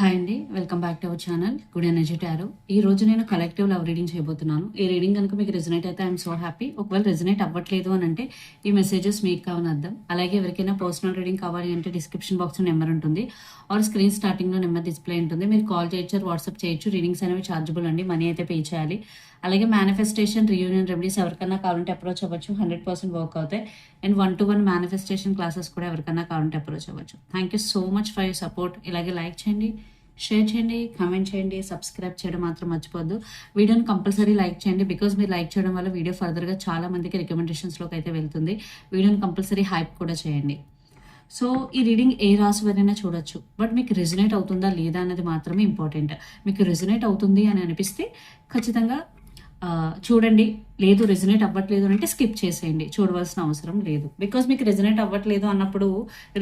Hi అండి. Welcome back to our channel good energy tarot ఈ రోజు నేను కలెక్టివ్ లవ్ రీడింగ్ చేయబోతున్నాను. ఈ రీడింగ్ కనుక మీకు రెజనేట్ అయితే ఐఎమ్ సో హ్యాపీ ఒకవేళ రెజనేట్ అవ్వట్లేదు అని అంటే ఈ మెసేజెస్ మీకు కావని అర్థం. అలాగే ఎవరికైనా పర్సనల్ రీడింగ్ కావాలి అంటే డిస్క్రిప్షన్ బాక్స్ నెంబర్ ఉంటుంది. ఆర్ స్క్రీన్ స్టార్టింగ్లో నెంబర్ డిస్ప్లే ఉంటుంది. మీరు కాల్ చేయొచ్చు వాట్సాప్ చేయొచ్చు. రీడింగ్స్ అనేవి ఛార్జబుల్ అండి. మనీ అయితే పే చేయాలి. అలాగే మేనిఫెస్టేషన్ రియూనియన్ రెమెడీస్ ఎవరికైనా కావాలంటే అప్రోచ్ అవ్వచ్చు. హండ్రెడ్ పర్సెంట్ వర్క్ అవుతాయి. And one to one manifestation classes కూడా ఎవరికైనా కావాలంటే అప్రోచ్ అవ్వచ్చు. Thank you so much for your support ఇలాగే లైక్ చేయండి షేర్ చేయండి కామెంట్ చేయండి సబ్స్క్రైబ్ చేయడం మాత్రం మర్చిపోద్దు వీడియోని కంపల్సరీ లైక్ చేయండి బికాజ్ మీరు లైక్ చేయడం వల్ల వీడియో ఫర్దర్గా చాలా మందికి రికమెండేషన్స్లోకి అయితే వెళ్తుంది. వీడియోని కంపల్సరీ హైప్ కూడా చేయండి. సో ఈ రీడింగ్ ఏ రాసి వరైనా చూడొచ్చు. బట్ మీకు రెజినేట్ అవుతుందా లేదా అన్నది మాత్రమే ఇంపార్టెంట్ మీకు రెజినేట్ అవుతుంది అని అనిపిస్తే ఖచ్చితంగా చూడండి లేదు రెజినేట్ అవ్వట్లేదు అని అంటే స్కిప్ చేసేయండి. చూడవలసిన అవసరం లేదు. బికాస్ మీకు రెజినేట్ అవ్వట్లేదు అన్నప్పుడు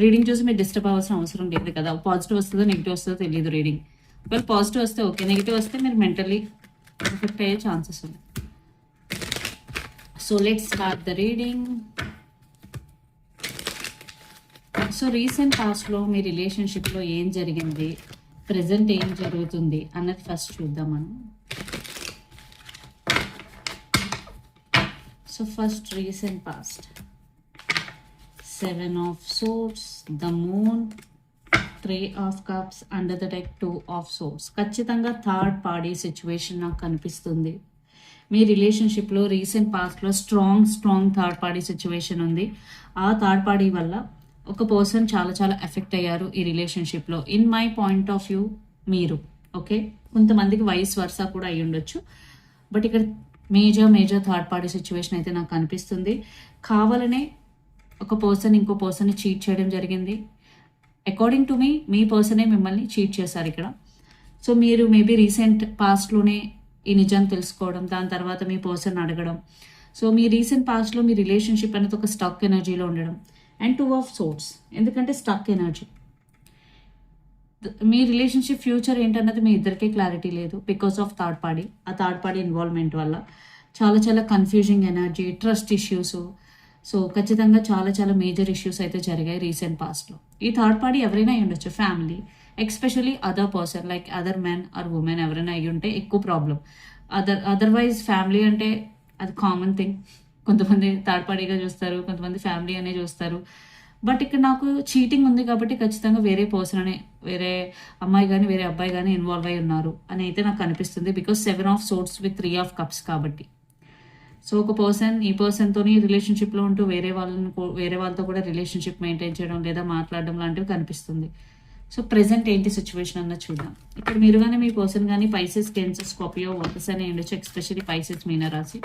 రీడింగ్ చూసి మీరు డిస్టర్బ్ అవ్వాల్సిన అవసరం లేదు కదా. పాజిటివ్ వస్తుందో నెగిటివ్ వస్తుందో తెలియదు రీడింగ్ ఒకవేళ పాజిటివ్ వస్తే ఓకే నెగిటివ్ వస్తే మీరు మెంటల్లీ ఎఫెక్ట్ అయ్యే ఛాన్సెస్ ఉన్నాయి. So let start the reading so recent పాస్ట్లో మీ రిలేషన్షిప్లో ఏం జరిగింది? ప్రజెంట్ ఏం జరుగుతుంది? అన్నది ఫస్ట్ చూద్దాం మనం. So first recent past seven of swords the moon three of cups under the deck two of swords ఖచ్చితంగా థర్డ్ పార్టీ సిచ్యువేషన్ నాకు కనిపిస్తుంది. మీ రిలేషన్షిప్లో రీసెంట్ పాస్ట్లో strong strong third party situation ఉంది. ఆ థర్డ్ పార్టీ వల్ల ఒక పర్సన్ చాలా చాలా ఎఫెక్ట్ అయ్యారు ఈ రిలేషన్షిప్లో in my point of view మీరు ఓకే కొంతమందికి వయసు వరుస కూడా అయ్యి ఉండొచ్చు బట్ ఇక్కడ major major third party situation అయితే నాకు కనిపిస్తుంది కావాలనే ఒక పర్సన్ ఇంకో పర్సన్ని చీట్ చేయడం జరిగింది. అకార్డింగ్ టు మీ మీ పర్సనే మిమ్మల్ని చీట్ చేశారు ఇక్కడ. సో మీరు మేబీ రీసెంట్ పాస్ట్లోనే ఈ నిజం తెలుసుకోవడం దాని తర్వాత మీ పర్సన్ అడగడం. సో మీ రీసెంట్ పాస్ట్లో మీ రిలేషన్షిప్ అనేది ఒక స్టక్ ఎనర్జీలో ఉండడం. అండ్ టూ ఆఫ్ సోర్స్ ఎందుకంటే స్టక్ ఎనర్జీ మీ రిలేషన్షిప్ ఫ్యూచర్ ఏంటన్నది మీ ఇద్దరికీ క్లారిటీ లేదు బికాస్ ఆఫ్ థర్డ్ పార్టీ. ఆ థర్డ్ పార్టీ ఇన్వాల్వ్మెంట్ వల్ల చాలా చాలా confusing energy trust issues. So ఖచ్చితంగా చాలా చాలా మేజర్ ఇష్యూస్ అయితే జరిగాయి రీసెంట్ పాస్ట్లో ఈ థర్డ్ పార్టీ ఎవరైనా అయి ఉండొచ్చు. Family especially other person like other men or women ఎవరైనా అయి ఉంటే ఎక్కువ ప్రాబ్లం అదర్ అదర్వైజ్ ఫ్యామిలీ అంటే అది కామన్ థింగ్ కొంతమంది థర్డ్ పార్టీగా చూస్తారు కొంతమంది ఫ్యామిలీ అనే చూస్తారు. బట్ ఇక్కడ నాకు చీటింగ్ ఉంది కాబట్టి ఖచ్చితంగా వేరే పర్సన్ అనే వేరే అమ్మాయి కానీ వేరే అబ్బాయి కానీ ఇన్వాల్వ్ అయి ఉన్నారు అని అయితే నాకు అనిపిస్తుంది. Because seven of swords with three of cups కాబట్టి. సో ఒక పర్సన్ ఈ పర్సన్తోని రిలేషన్షిప్లో ఉంటూ వేరే వాళ్ళని వేరే వాళ్ళతో కూడా రిలేషన్షిప్ మెయింటైన్ చేయడం లేదా మాట్లాడడం లాంటివి కనిపిస్తుంది. సో ప్రెసెంట్ ఏంటి సిచ్యువేషన్ అన్న చూద్దాం. ఇక్కడ మీరు కానీ మీ పర్సన్ కానీ పైసెస్ కెన్సెస్ స్కాపియో వర్కర్స్ అని ఉండొచ్చు ఎక్స్పెషల్లీ పైసెస్ మీనరాశి.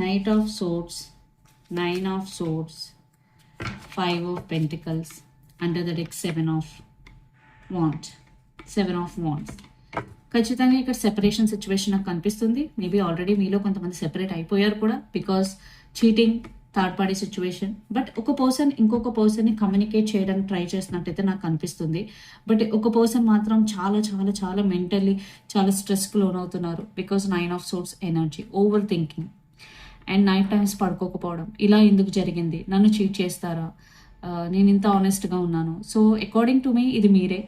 Knight of swords nine of Swords, five of pentacles under the deck seven of wand seven of wands ఖచ్చితంగా ఇక్కడ సెపరేషన్ సిచ్యువేషన్ నాకు కనిపిస్తుంది. మేబీ ఆల్రెడీ మీలో కొంతమంది సెపరేట్ అయిపోయారు కూడా because cheating third party situation but ఒక పర్సన్ ఇంకొక పర్సన్ని కమ్యూనికేట్ చేయడానికి ట్రై చేసినట్టయితే నాకు అనిపిస్తుంది బట్ ఒక పర్సన్ మాత్రం చాలా చాలా చాలా మెంటల్లీ చాలా స్ట్రెస్కి లోన్ అవుతున్నారు because nine of swords energy over thinking and night times పడుకోకపోవడం. ఇలా ఎందుకు జరిగింది? నన్ను చీట్ చేస్తారా? నేను ఇంత ఆనెస్ట్గా ఉన్నాను. సో అకార్డింగ్ టు మీ ఇది మీరే.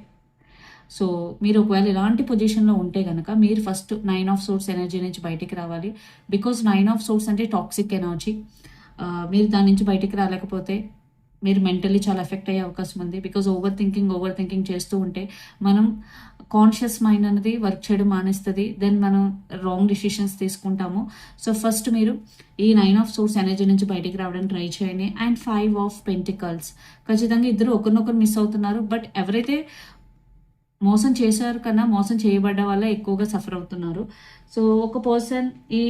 సో మీరు ఒకవేళ ఇలాంటి పొజిషన్లో ఉంటే కనుక మీరు first nine of swords energy నుంచి బయటికి రావాలి. బికాజ్ నైన్ ఆఫ్ సోర్స్ అంటే టాక్సిక్ ఎనర్జీ. మీరు దాని నుంచి బయటికి రాలేకపోతే మీరు మెంటల్లీ చాలా ఎఫెక్ట్ అయ్యే అవకాశం ఉంది. Because over thinking over thinking చేస్తూ ఉంటే మనం కాన్షియస్ మైండ్ అనేది వర్క్ చేయడం మానేస్తుంది. దెన్ మనం రాంగ్ డిసిషన్స్ తీసుకుంటాము. సో ఫస్ట్ మీరు ఈ నైన్ ఆఫ్ సోర్స్ ఎనర్జీ నుంచి బయటికి రావడానికి ట్రై చేయండి. అండ్ ఫైవ్ ఆఫ్ పెంటికల్స్ ఖచ్చితంగా ఇద్దరు ఒకరినొకరు మిస్ అవుతున్నారు. బట్ ఎవరైతే మోసం చేశారు కన్నా మోసం చేయబడ్డ వల్ల ఎక్కువగా సఫర్ అవుతున్నారు. సో ఒక పర్సన్ ఈ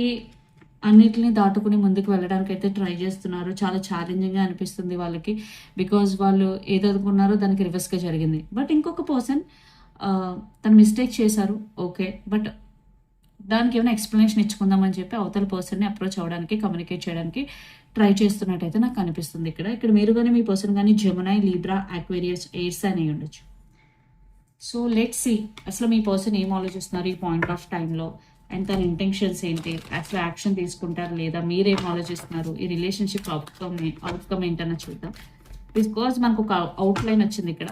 అన్నిటిని దాటుకుని ముందుకు వెళ్ళడానికి అయితే ట్రై చేస్తున్నారు. చాలా ఛాలెంజింగ్గా అనిపిస్తుంది వాళ్ళకి. బికాజ్ వాళ్ళు ఏదనుకున్నారో దానికి రివర్స్గా జరిగింది. బట్ ఇంకొక పర్సన్ తను మిస్టేక్ చేశారు. ఓకే బట్ దానికి ఏమైనా ఎక్స్ప్లెనేషన్ ఇచ్చుకుందామని చెప్పి అవతల పర్సన్ని అప్రోచ్ అవ్వడానికి కమ్యూనికేట్ చేయడానికి ట్రై చేస్తున్నట్టయితే నాకు అనిపిస్తుంది ఇక్కడ. ఇక్కడ మీరు కానీ మీ పర్సన్ కానీ జమునై లీబ్రా ఆక్వేరియస్ ఎయిర్స్ అని ఉండొచ్చు. సో లెట్ సి అసలు మీ పర్సన్ ఏం ఆలోచిస్తున్నారు ఈ పాయింట్ ఆఫ్ టైంలో అండ్ తన ఇంటెన్షన్స్ ఏంటి? అసలు యాక్షన్ తీసుకుంటారు లేదా? మీరేం ఆలోచిస్తున్నారు? ఈ రిలేషన్షిప్ అవుట్కమ్ అవుట్కమ్ ఏంటన్నా చూద్దాం. బికాజ్ మనకు ఒక అవుట్లైన్ వచ్చింది ఇక్కడ.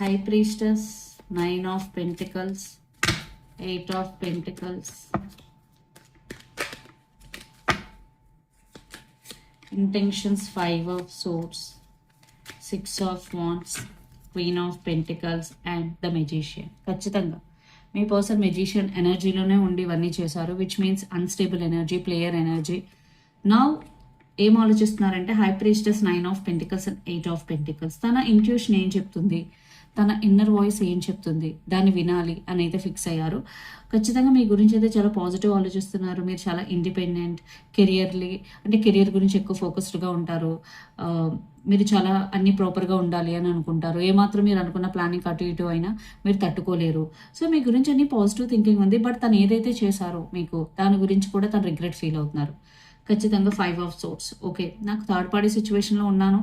High priestess nine of pentacles eight of pentacles intentions five of swords six of wands queen of pentacles and the magician ఖచ్చితంగా. మీ పర్సన్ మెజీషియన్ ఎనర్జీలోనే ఉండి ఇవన్నీ చేశారు which means unstable energy player energy నా ఏం ఆలోచిస్తున్నారంటే high priestess nine of pentacles and eight of pentacles తన intuition ఏం చెప్తుంది? తన ఇన్నర్ వాయిస్ ఏం చెప్తుంది? దాన్ని వినాలి అని అయితే ఫిక్స్ అయ్యారు. ఖచ్చితంగా మీ గురించి అయితే చాలా పాజిటివ్ ఆలోచిస్తున్నారు. మీరు చాలా ఇండిపెండెంట్ కెరియర్లీ అంటే కెరియర్ గురించి ఎక్కువ ఫోకస్డ్గా ఉంటారు. మీరు చాలా అన్ని ప్రాపర్గా ఉండాలి అని అనుకుంటారు. ఏమాత్రం మీరు అనుకున్న ప్లానింగ్ అటు ఇటు అయినా మీరు తట్టుకోలేరు. సో మీ గురించి అన్ని పాజిటివ్ థింకింగ్ ఉంది. బట్ తను ఏదైతే చేశారో మీకు దాని గురించి కూడా తను రిగ్రెట్ ఫీల్ అవుతున్నారు. ఖచ్చితంగా ఫైవ్ ఆఫ్ సోర్స్ ఓకే నాకు థర్డ్ పార్టీ సిచ్యువేషన్లో ఉన్నాను.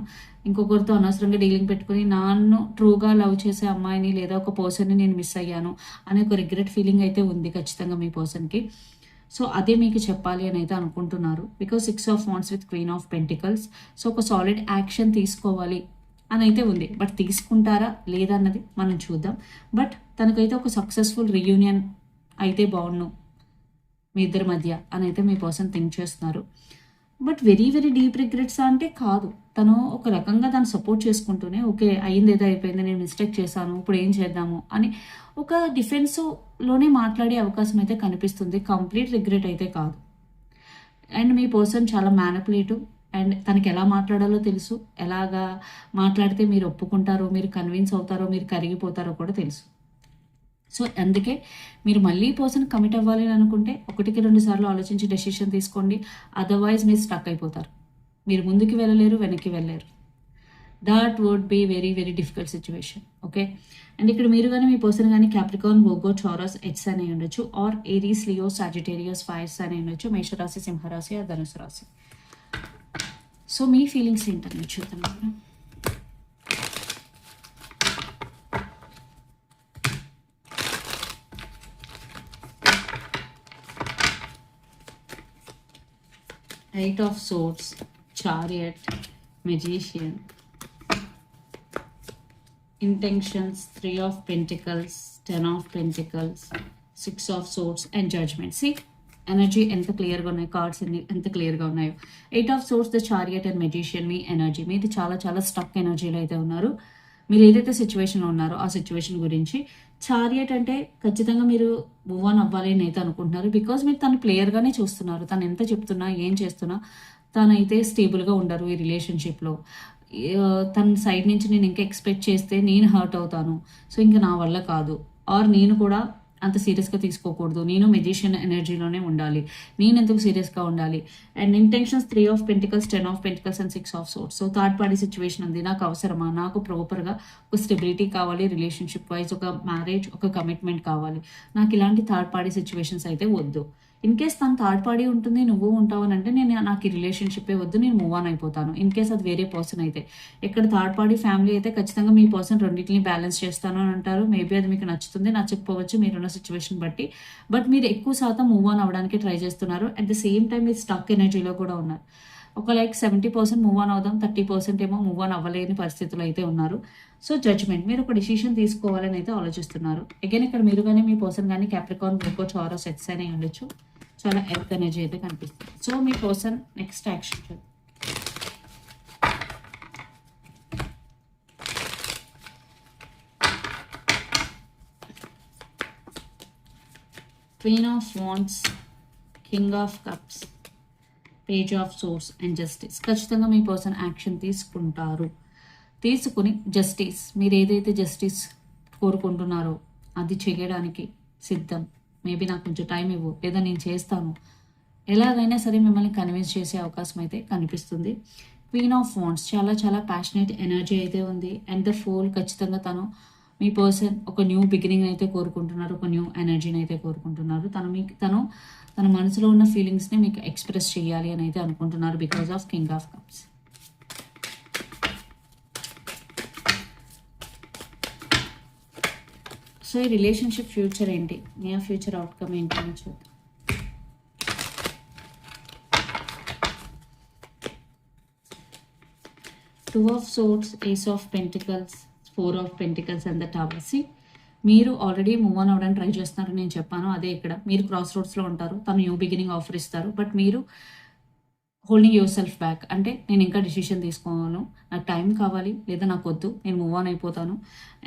ఇంకొకరితో అనవసరంగా డీలింగ్ పెట్టుకుని నన్ను ట్రూగా లవ్ చేసే అమ్మాయిని లేదా ఒక పర్సన్ని నేను మిస్ అయ్యాను అనే ఒక రిగ్రెట్ ఫీలింగ్ అయితే ఉంది ఖచ్చితంగా మీ పర్సన్కి సో అదే మీకు చెప్పాలి అని అయితే అనుకుంటున్నారు. Because six of wands with queen of pentacles so ఒక సాలిడ్ యాక్షన్ తీసుకోవాలి అని అయితే ఉంది. బట్ తీసుకుంటారా లేదా అన్నది మనం చూద్దాం. బట్ తనకైతే ఒక సక్సెస్ఫుల్ రియూనియన్ అయితే బాగుండు. మీ ఇద్దరి మధ్య అని అయితే మీ పర్సన్ థింక్ చేస్తున్నారు. But very very deep regrets అంటే కాదు. తను ఒక రకంగా దాన్ని సపోర్ట్ చేసుకుంటూనే ఓకే అయింది ఏదో అయిపోయింది నేను మిస్టేక్ చేశాను ఇప్పుడు ఏం చేద్దాము అని ఒక డిఫెన్స్లోనే మాట్లాడే అవకాశం అయితే కనిపిస్తుంది. కంప్లీట్ రిగ్రెట్ అయితే కాదు. అండ్ మీ పర్సన్ చాలా మ్యానిపులేటివ్ అండ్ తనకి ఎలా మాట్లాడాలో తెలుసు. ఎలాగా మాట్లాడితే మీరు ఒప్పుకుంటారో మీరు కన్విన్స్ అవుతారో మీరు కరిగిపోతారో కూడా తెలుసు. సో అందుకే మీరు మళ్ళీ పర్సన్ కమిట్ అవ్వాలి అని అనుకుంటే ఒకటికి రెండు సార్లు ఆలోచించి డెసిషన్ తీసుకోండి. అదర్వైజ్ మీరు స్టక్ అయిపోతారు. మీరు ముందుకు వెళ్ళలేరు వెనక్కి వెళ్ళలేరు. That would be very very difficult situation okay and ఇక్కడ మీరు కానీ మీ పర్సన్ కానీ క్యాప్రికాన్ బోగో చౌరస్ ఎట్స్ అని ఉండొచ్చు. Or Aries Leo Sagittarius fires అని ఉండొచ్చు. మేషరాశి సింహరాశి ఆ ధనుసు రాశి. సో మీ ఫీలింగ్స్ ఏంటని చూద్దాం. Eight of swords chariot magician intentions three of pentacles ten of pentacles six of swords and judgement see energy ఎంత క్లియర్గా ఉన్నాయి కార్డ్స్ ఎన్ని ఎంత క్లియర్గా ఉన్నాయో. Eight of swords the chariot and magician me energy మీద చాలా చాలా స్టక్ ఎనర్జీలు అయితే ఉన్నారు. మీరు ఏదైతే సిచ్యువేషన్లో ఉన్నారో ఆ సిచ్యువేషన్ గురించి చారియట్ అంటే ఖచ్చితంగా మీరు మూవ్ ఆన్ అవ్వాలి అని అయితే అనుకుంటున్నారు. బికాజ్ మీరు తను ప్లేయర్గానే చూస్తున్నారు. తను ఎంత చెప్తున్నా ఏం చేస్తున్నా తనైతే స్టేబుల్గా ఉండరు ఈ రిలేషన్షిప్లో తన సైడ్ నుంచి నేను ఇంకా ఎక్స్పెక్ట్ చేస్తే నేను హర్ట్ అవుతాను. సో ఇంకా నా వల్ల కాదు. ఆర్ నేను కూడా అంత సీరియస్గా తీసుకోకూడదు. నేను మెజిషియన్ ఎనర్జీలోనే ఉండాలి. నేను ఎందుకు సీరియస్గా ఉండాలి? And intentions three of pentacles ten of pentacles and six of swords so third party situation ఉంది. నాకు అవసరమా? నాకు ప్రాపర్గా ఒక స్టెబిలిటీ కావాలి రిలేషన్షిప్ వైజ్ ఒక మ్యారేజ్ ఒక కమిట్మెంట్ కావాలి. నాకు ఇలాంటి థర్డ్ పార్టీ సిచ్యువేషన్స్ అయితే వద్దు. ఇన్ కేస్ తను థర్డ్ పార్టీ ఉంటుంది నువ్వు ఉంటావు అని అంటే నేను నాకు ఈ రిలేషన్షిప్పే వద్దు నేను మూవ్ ఆన్ అయిపోతాను. ఇన్ కేస్ అది వేరే పర్సన్ అయితే. ఇక్కడ థర్డ్ పార్టీ ఫ్యామిలీ అయితే ఖచ్చితంగా మీ పర్సన్ రెండింటిని బ్యాలెన్స్ చేస్తాను అని అంటారు. మేబీ అది మీకు నచ్చుతుంది నచ్చకపోవచ్చు మీరున్న సిచ్యువేషన్ బట్టి. బట్ మీరు ఎక్కువ శాతం మూవ్ ఆన్ అవ్వడానికి ట్రై చేస్తున్నారు. అట్ ద సేమ్ టైం మీరు స్టక్ ఎనర్జీలో కూడా ఉన్నారు. ఒక like seventy percent move on అవుదాం థర్టీ పర్సెంట్ ఏమో మూవ్ ఆన్ అవ్వలేని పరిస్థితులు అయితే ఉన్నారు. సో జడ్జ్మెంట్ మీరు ఒక డిసిషన్ తీసుకోవాలని అయితే ఆలోచిస్తున్నారు. అగైన్ ఇక్కడ మీరు కానీ మీ పర్సన్ కానీ క్యాప్రికాన్ గ్రూపో ఆరో సెట్స్ అయినా ఉండొచ్చు. చాలా ఎర్త్ ఎనర్జీ అయితే కనిపిస్తుంది. So me person next action queen of wands king of cups page of swords and justice ఖచ్చితంగా మీ పర్సన్ యాక్షన్ తీసుకుంటారు. తీసుకుని జస్టిస్ మీరు ఏదైతే జస్టిస్ కోరుకుంటున్నారో అది చేయడానికి సిద్ధం. మేబీ నాకు కొంచెం టైం ఇవ్వు. లేదా నేను చేస్తాను. ఎలాగైనా సరే మిమ్మల్ని కన్విన్స్ చేసే అవకాశం అయితే కనిపిస్తుంది. క్వీన్ ఆఫ్ వాన్స్ చాలా చాలా ప్యాషనేట్ ఎనర్జీ అయితే ఉంది. అండ్ ద ఫోల్ ఖచ్చితంగా తను మీ పర్సన్ ఒక న్యూ బిగినింగ్ అయితే కోరుకుంటున్నారు. ఒక న్యూ ఎనర్జీని అయితే కోరుకుంటున్నారు. తను మీకు తను తన మనసులో ఉన్న ఫీలింగ్స్ని మీకు ఎక్స్ప్రెస్ చేయాలి అని అయితే అనుకుంటున్నారు because of king of cups so ఈ రిలేషన్షిప్ ఫ్యూచర్ ఏంటి? నియర్ ఫ్యూచర్ అవుట్కమ్ ఏంటి అని చూద్దాం. Two of swords ace of pentacles four of pentacles and the towers మీరు ఆల్రెడీ మూవ్ ఆన్ అవ్వడానికి ట్రై చేస్తున్నారని నేను చెప్పాను. అదే ఇక్కడ. మీరు క్రాస్ రోడ్స్లో ఉంటారు. తను న్యూ బిగినింగ్ ఆఫర్ ఇస్తారు. బట్ మీరు హోల్డింగ్ యువర్ సెల్ఫ్ బ్యాక్ అంటే నేను ఇంకా డిసిషన్ తీసుకోను. నాకు టైం కావాలి లేదా నాకు వద్దు నేను మూవ్ ఆన్ అయిపోతాను.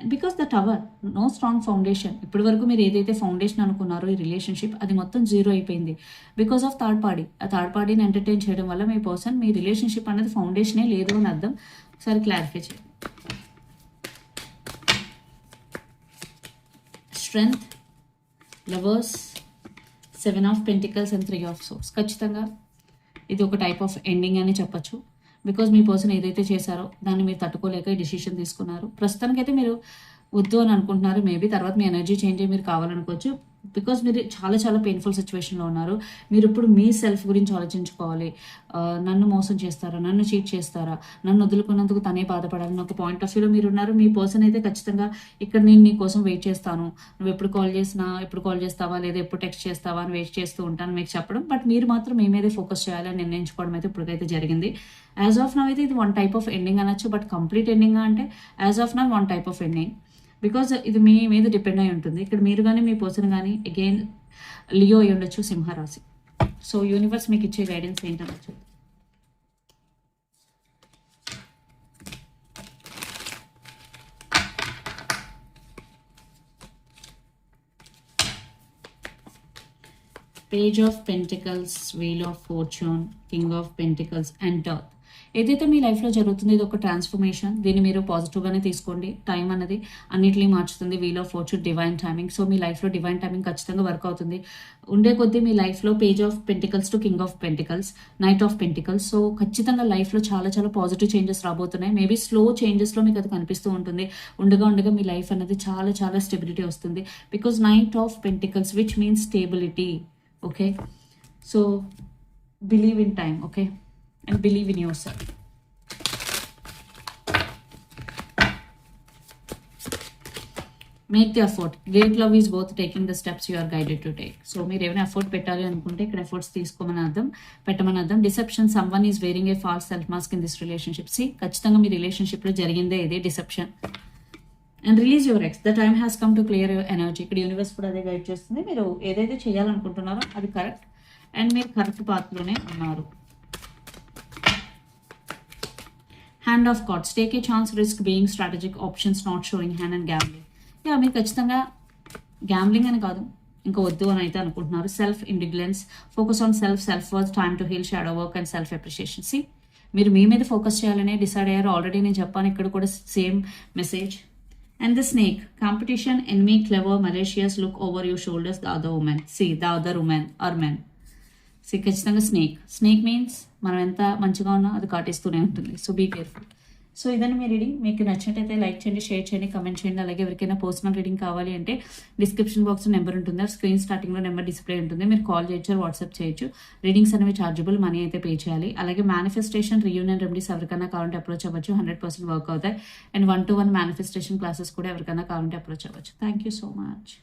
Because the tower no strong foundation ఇప్పటి వరకు మీరు ఏదైతే ఫౌండేషన్ అనుకున్నారో ఈ రిలేషన్షిప్ అది మొత్తం జీరో అయిపోయింది. బికాస్ ఆఫ్ థర్డ్ పార్టీ ఆ థర్డ్ పార్టీని ఎంటర్టైన్ చేయడం వల్ల మీ పర్సన్ మీ రిలేషన్షిప్ అనేది ఫౌండేషనే లేదు అని అర్థం. ఒకసారి క్లారిఫై చేయండి. Strength lovers seven of pentacles and three of swords ఖచ్చితంగా ఇది ఒక టైప్ ఆఫ్ ఎండింగ్ అని చెప్పొచ్చు. బికాజ్ మీ పర్సన్ ఏదైతే చేశారో దాన్ని మీరు తట్టుకోలేక ఈ డిసిషన్ తీసుకున్నారు. ప్రస్తుతానికైతే మీరు వద్దు అని అనుకుంటున్నారు. మేబీ తర్వాత మీ ఎనర్జీ చేంజ్ అయ్యి మీరు కావాలనుకోవచ్చు. బికాజ్ మీరు చాలా చాలా పెయిన్ఫుల్ సిచ్యువేషన్లో ఉన్నారు. మీరు ఇప్పుడు మీ సెల్ఫ్ గురించి ఆలోచించుకోవాలి. నన్ను మోసం చేస్తారా? నన్ను చీట్ చేస్తారా? నన్ను వదులుకున్నందుకు తనే బాధపడాలని ఒక పాయింట్ ఆఫ్ వ్యూలో మీరు ఉన్నారు. మీ పర్సన్ అయితే ఖచ్చితంగా ఇక్కడ నేను నీ కోసం వెయిట్ చేస్తాను. నువ్వు ఎప్పుడు కాల్ చేసినా ఎప్పుడు కాల్ చేస్తావా? లేదా ఎప్పుడు టెక్స్ట్ చేస్తావా? అని వెయిట్ చేస్తూ ఉంటాను మీకు చెప్పడం. బట్ మీరు మాత్రం మీ మీదే ఫోకస్ చేయాలని నిర్ణయించుకోవడం అయితే ఇప్పటికైతే జరిగింది. యాజ్ ఆఫ్ నవ్ అయితే ఇది వన్ టైప్ ఆఫ్ ఎండింగ్ అనొచ్చు. బట్ కంప్లీట్ ఎండింగ్ అంటే as of now one type of ending because ఇది మీ మీద డిపెండ్ అయి ఉంటుంది. ఇక్కడ మీరు కానీ మీ పర్సన్ కానీ అగైన్ లియో అయి ఉండొచ్చు సింహరాశి. సో యూనివర్స్ మీకు ఇచ్చే guidance ఏంటనొచ్చు page of pentacles wheel of fortune king of pentacles and dearth ఏదైతే మీ లైఫ్లో జరుగుతుందో ఇది ఒక ట్రాన్స్ఫర్మేషన్ దీన్ని మీరు పాజిటివ్గానే తీసుకోండి. టైం అనేది అన్నిటినీ మార్చుతుంది. Wheel of fortune divine timing so మీ లైఫ్లో డివైన్ టైమింగ్ ఖచ్చితంగా వర్క్ అవుతుంది. ఉండే కొద్దీ మీ లైఫ్లో page of pentacles to king of pentacles knight of pentacles so ఖచ్చితంగా లైఫ్లో చాలా చాలా పాజిటివ్ చేంజెస్ రాబోతున్నాయి. మేబీ స్లో చేంజెస్లో మీకు అది కనిపిస్తూ ఉంటుంది. ఉండగా ఉండగా మీ లైఫ్ అనేది చాలా చాలా స్టెబిలిటీ వస్తుంది. Because knight of pentacles which means stability okay so believe in time okay and believe in yourself. Make the effort great love is both taking the steps you are guided to take so మీరు ఏమైనా effort పెట్టాలి అనుకుంటే ఇక్కడ efforts తీసుకోమని అర్థం పెట్టమని అర్థం. Deception someone is wearing a false self mask in this relationship see ఖచ్చితంగా మీ రిలేషన్షిప్లో జరిగిందే ఇదే deception and release your ex the time has come to clear your energy ఇక్కడ యూనివర్స్ కూడా అదే గైడ్ చేస్తుంది. మీరు ఏదైతే చేయాలనుకుంటున్నారో అది కరెక్ట్ అండ్ మీరు కరెక్ట్ పాత్రలోనే ఉన్నారు. Hand of cards take a chance risk being strategic options not showing hand and gambling yeah మీరు ఖచ్చితంగా గ్యాంబ్లింగ్ అని కాదు ఇంకా వద్దు అని అయితే అనుకుంటున్నారు. Self indulgence focus on self self work time to heal shadow work and self appreciation see మీరు మీ మీద ఫోకస్ చేయాలనే డిసైడ్ అయ్యారు. ఆల్రెడీ నేను చెప్పాను ఇక్కడ కూడా same message and the snake competition enemy clever malicious look over your shoulders the other women see the other women or men so ఖచ్చితంగా స్నేక్ స్నేక్ మీన్స్ మనం ఎంత మంచిగా ఉన్నా అది కాటేస్తూనే ఉంటుంది. సో బీ కేర్ఫుల్ సో ఇదని మీ రీడింగ్ మీకు నచ్చినట్టయితే లైక్ చేయండి షేర్ చేయండి కమెంట్ చేయండి. అలాగే ఎవరికైనా పర్సనల్ రీడింగ్ కావాలి అంటే డిస్క్రిప్షన్ బాక్స్ నెంబర్ ఉంటుంది. స్క్రీన్ స్టార్టింగ్లో నెంబర్ డిస్ప్లే ఉంటుంది. మీరు కాల్ చేయొచ్చు వాట్సాప్ చేయొచ్చు. రీడింగ్స్ అనేవి చార్జబుల్ మనీ అయితే పే చేయాలి. అలాగే మేనిఫెస్టేషన్ రియూనియన్ రెమెడీస్ ఎవరికైనా కావాలంటే అప్రోచ్ అవ్వచ్చు. హండ్రెడ్ పర్సెంట్ వర్క్ అవుతాయి. And one to one manifestation classes కూడా ఎవరికైనా కావాలంటే అప్రోచ్ అవ్వచ్చు. Thank you so much